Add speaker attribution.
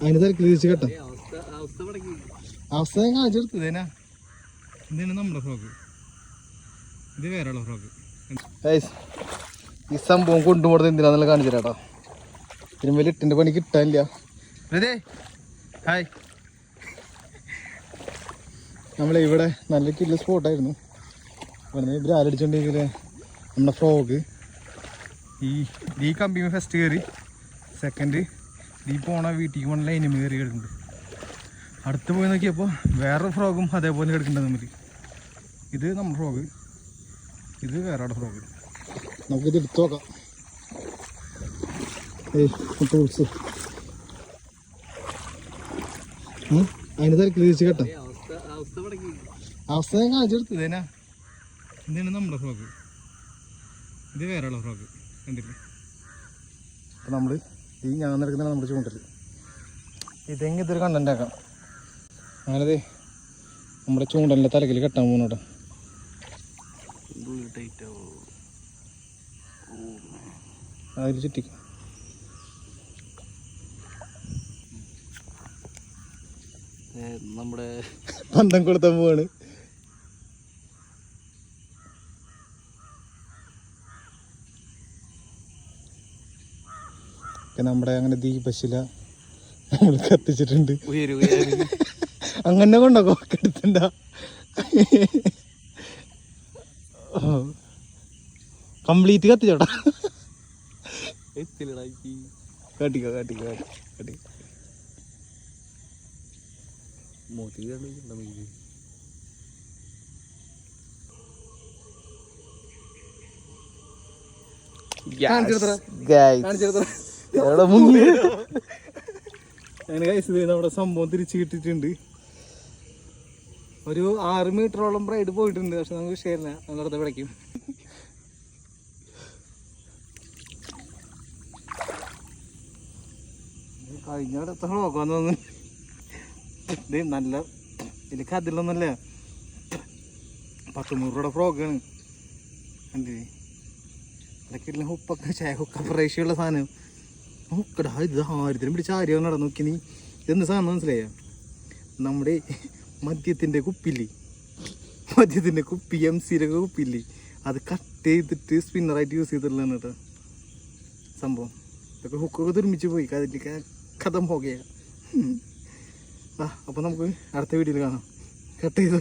Speaker 1: അതിന് തിരക്കിൽ തിരിച്ച് കേട്ടോ.
Speaker 2: അവസ്ഥ
Speaker 1: ഞാൻ കാണിച്ചെടുത്തതേനാ ഇതാണ് നമ്മുടെ ഫ്രോക്ക് ഇത് വേറെയുള്ള ഫ്രോക്ക് ഈ സംഭവം കൊണ്ടുപോകുന്നത് എന്തിനാന്നുള്ള കാണിച്ചു ഇതിന് വലിയ ഇട്ടിന്റെ പണി കിട്ടാനില്ല. അതെ ഹായ് നമ്മളെ ഇവിടെ നല്ല കില്ല സ്പോട്ടായിരുന്നു ഇവിടെ ഇവർ ആലടിച്ചോണ്ടെങ്കിൽ നമ്മുടെ ഫ്രോഗ് ഈ ഈ കമ്പി ഫസ്റ്റ് കയറി സെക്കൻഡ് ഈ പോണ വീട്ടിൽ പോണ ലൈനും കയറി കിടക്കുന്നുണ്ട് അടുത്ത് പോയി നോക്കിയപ്പോൾ വേറെ ഫ്രോഗും അതേപോലെ കിടക്കുന്നുണ്ട് തമ്മിൽ ഇത് നമ്മുടെ ഫ്രോഗ് ഇത് വേറെ ഫ്രോഗ് നമുക്കിത് എടുത്തു നോക്കാം. ടൂൾസ് അതിന് തിരക്കിൽ തിരിച്ച് കേട്ടോ.
Speaker 2: അവസ്ഥ
Speaker 1: ഇതാണ് നമ്മുടെ ഫ്രോഗ് ഇത് വേറെ ഫ്രോഗ് കണ്ടില്ലേ? അപ്പം നമ്മൾ ഈ ഞാൻ നടക്കുന്ന നമ്മുടെ ചൂണ്ടൽ ഇതെങ്കിൽ ഇതൊരു കണ്ടന്റാക്കാം അങ്ങനെ അങ്ങനതെ നമ്മുടെ ചൂണ്ടലിന്റെ തലക്കിൽ കെട്ടാൻ പോകുന്നോട്ടോ
Speaker 2: ടൈറ്റോ
Speaker 1: അതിൽ ചുറ്റിക്കും.
Speaker 2: നമ്മുടെ
Speaker 1: പന്തം കൊടുത്താൻ പോവാണ്. പിന്നെ നമ്മുടെ അങ്ങനെ ദീപശില നമ്മൾ കത്തിച്ചിട്ടുണ്ട്. അങ്ങനെ കൊണ്ടോ കോക്കെടുത്തണ്ട കംപ്ലീറ്റ് കത്തിച്ചോട്ടാ
Speaker 2: എത്തിലടാക്കി
Speaker 1: കാട്ടിക്കോ കാട്ടിക്കോ കാട്ടിക്കോ
Speaker 2: മോത്തി നമുക്ക്
Speaker 1: മുങ്ങി. നമ്മുടെ സംഭവം തിരിച്ചു കിട്ടിയിട്ടുണ്ട്. ഒരു ആറ് മീറ്ററോളം റൈഡ് പോയിട്ടുണ്ട്. പക്ഷെ നമുക്ക് വിഷയമില്ല. നമ്മളടുത്ത് വിളയ്ക്കും കഴിഞ്ഞ അടുത്ത നോക്കാൻ തോന്നുന്നു. നല്ല ഇതിൽ അതിലൊന്നല്ല പത്ത് നൂറ് രൂപയുടെ ഫ്രോക്കാണ് കണ്ടില്ലേ? അതൊക്കെ ഇല്ല ഉപ്പൊക്കെ ചായ ഹുക്ക ഫ്രൈഷുള്ള സാധനം. ഹുക്കടാ ഇത് ആയിരത്തിനും പിടിച്ച ആര്യ നടന്നു നോക്കി നീ. ഇതെന്ന് സാധനം മനസ്സിലായ? നമ്മുടെ മദ്യത്തിന്റെ കുപ്പില്ലേ മദ്യത്തിന്റെ കുപ്പി എം സിയിലൊക്കെ കുപ്പില്ലേ അത് കട്ട് ചെയ്തിട്ട് സ്പിന്നറായിട്ട് യൂസ് ചെയ്തിട്ടുള്ളതാണ് കേട്ടോ. സംഭവം. ഇതൊക്കെ ഹുക്കൊക്കെ തുരുമിച്ച് പോയി. കഥ കഥം പോകുക ആ അപ്പോൾ നമുക്ക് അടുത്ത വീഡിയോയിൽ കാണാം. കട്ട് ചെയ്തോ?